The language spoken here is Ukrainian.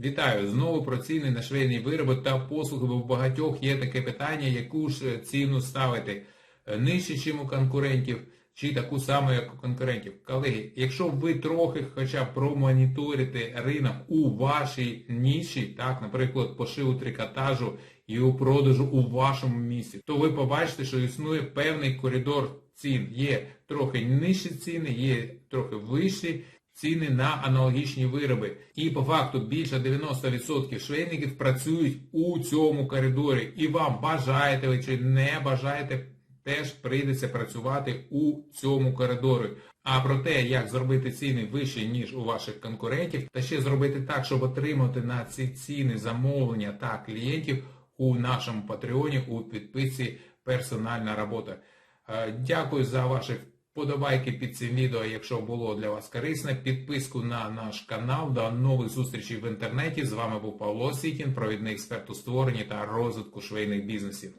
Вітаю знову про ціни на швейні вироби та послуги, бо в багатьох є таке питання, яку ж е, ціну ставити Е, нижче, ніж у конкурентів, чи таку саму, як у конкурентів. Колеги, якщо ви трохи хоча б промоніторите ринок у вашій ніші, так, наприклад, пошиву трикотажу і у продажу у вашому місці, то ви побачите, що існує певний коридор цін. Є трохи нижчі ціни, є трохи вищі ціни на аналогічні вироби. І по факту більше 90% швейників працюють у цьому коридорі. І вам бажаєте ви чи не бажаєте, теж прийдеться працювати у цьому коридорі. А про те, як зробити ціни вищі, ніж у ваших конкурентів, та ще зробити так, щоб отримати на ці ціни замовлення та клієнтів у нашому патреоні у підписці Персональна робота. Е, Дякую за ваші вподобайки під цим відео, якщо було для вас корисне. Підписку на наш канал. До нових зустрічей в інтернеті. З вами був Павло Сітін, провідний експерт у створенні та розвитку швейних бізнесів.